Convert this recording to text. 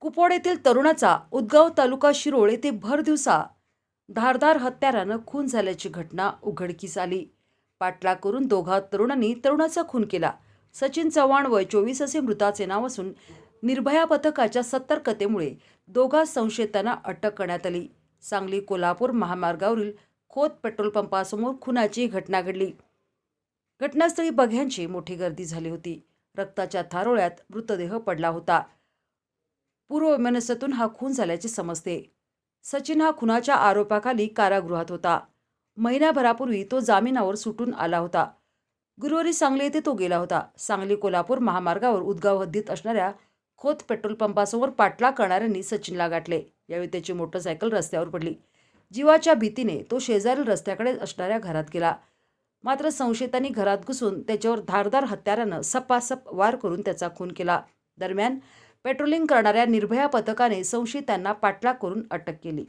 कुपोड येथील तरुणाचा उदगाव तालुका शिरोळ येथे भर दिवसा धारदार हत्यारानं खून झाल्याची घटना उघडकीस आली. पाठलाग करून दोघा तरुणांनी तरुणाचा खून केला. सचिन चव्हाण वय चोवीस असे मृताचे नाव असून निर्भया पथकाच्या सतर्कतेमुळे दोघा संशयितांना अटक करण्यात आली. सांगली कोल्हापूर महामार्गावरील खोत पेट्रोल पंपासमोर खुनाची घटना घडली. घटनास्थळी बघ्यांची मोठी गर्दी झाली होती. रक्ताच्या थारोळ्यात मृतदेह पडला होता. पूर्ववैमनस्यातून हा खून झाल्याचे समजते. सचिन हा खुनाच्या आरोपाखाली कारागृहात होता. महिनाभरापूर्वी तो जामिनावर सुटून आला होता. गुरुवारी सांगली येथे तो गेला होता. सांगली कोल्हापूर महामार्गावर उदगाव हद्दीत असणाऱ्या खोत पेट्रोल पंपासमोर पाठलाग करणाऱ्यांनी सचिनला गाठले. यावेळी त्याची मोटरसायकल रस्त्यावर पडली. जीवाच्या भीतीने तो शेजारील रस्त्याकडे असणाऱ्या घरात गेला. मात्र संशयितांनी घरात घुसून त्याच्यावर धारदार हत्यारानं सपासप वार करून त्याचा खून केला. दरम्यान पेट्रोलिंग करणाऱ्या निर्भया पथकाने संशयितांना पाठलाग करून अटक केली.